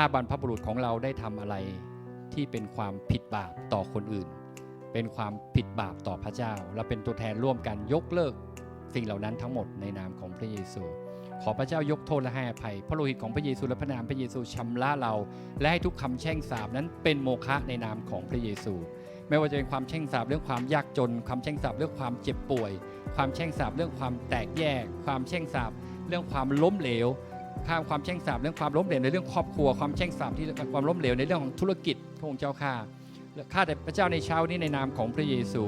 ถ้าบรรพบุรุษของเราได้ทำอะไรที่เป็นความผิดบาปต่อคนอื่น เป็นความผิดบาปต่อพระเจ้า เราเป็นตัวแทนร่วมกันยกเลิกสิ่งเหล่านั้นทั้งหมดในนามของพระเยซู ขอพระเจ้ายกโทษและให้อภัย พระโลหิตของพระเยซูและพระนามพระเยซูชำระเรา และให้ทุกคำแช่งสาปนั้นเป็นโมฆะในนามของพระเยซู ไม่ว่าจะเป็นความแช่งสาปเรื่องความยากจน ความแช่งสาปเรื่องความเจ็บป่วย ความแช่งสาปเรื่องความแตกแยก ความแช่งสาปเรื่องความล้มเหลว ข้ามความแช่งสาปเรื่องความล้มเหลวในเรื่องครอบครัวความแช่งสาปที่ความล้มเหลวในเรื่องของธุรกิจพระองค์เจ้าข้าข้าแต่พระเจ้าในเช้านี้ในนามของพระเยซู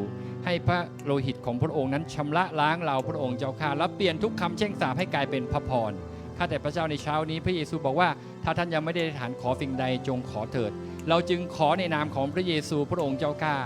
ให้พระโลหิตของพระองค์นั้นชำระล้างเราพระองค์เจ้าข้าแล้วเปลี่ยนทุกคำแช่งสาปให้กลายเป็นพระพรข้าแต่พระเจ้าในเช้านี้พระเยซูบอกว่าถ้าท่านยังไม่ได้ฐานขอสิ่งใดจงขอเถิด เราจึงขอในนามของพระเยซูพระองค์เจ้าข้า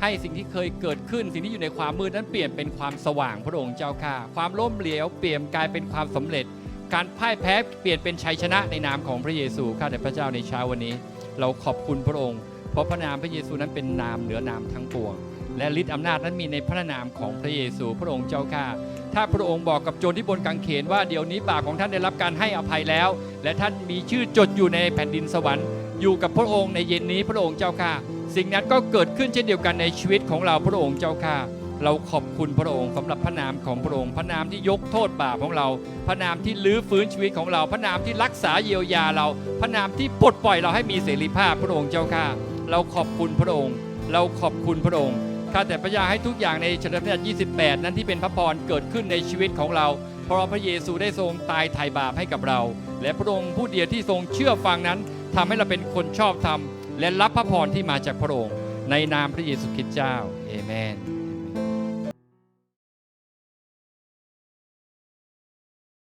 ให้สิ่งที่เคยเกิดขึ้นสิ่งที่อยู่ในความมืดนั้นเปลี่ยนเป็นความสว่างพระองค์เจ้าข้าความล้มเหลวเปลี่ยนกลายเป็นความสำเร็จ การพ่ายแพ้เปลี่ยนเป็นชัยชนะในนามของพระเยซูข้าแต่พระเจ้าในเช้าวันนี้ เราขอบคุณพระองค์ เพราะพระนามพระเยซูนั้นเป็นนามเหนือนามทั้งปวง และฤทธิ์อำนาจนั้นมีในพระนามของพระเยซูพระองค์เจ้าข้าถ้าพระองค์บอกกับโจรที่บนกางเขนว่าเดี๋ยวนี้บาปของท่านได้รับการให้อภัยแล้ว และท่านมีชื่อจดอยู่ในแผ่นดินสวรรค์ อยู่กับพระองค์ในเย็นนี้พระองค์เจ้าข้าสิ่งนั้นก็เกิดขึ้นเช่นเดียวกันในชีวิตของเราพระองค์เจ้าข้า เราขอบคุณพระองค์สำหรับพระนามของพระองค์ พระนามที่ยกโทษบาปของเรา พระนามที่ลื้อฟื้นชีวิตของเรา พระนามที่รักษาเยียวยาเรา พระนามที่ปลดปล่อยเราให้มีเสรีภาพพระองค์เจ้าข้าเราขอบคุณพระองค์ เราขอบคุณพระองค์ข้าแต่พระยาให้ทุกอย่างในฉลองพระชา28 นั้นที่เป็นพระพรเกิดขึ้นในชีวิตของเรา เพราะพระเยซูได้ทรงตายไถ่บาปให้กับเรา และพระองค์ผู้เดียวที่ทรงเชื่อฟังนั้นทำให้เราเป็นคนชอบธรรมและรับพระพรที่มาจากพระองค์ ในนามพระเยซูคริสต์เจ้า เอเมน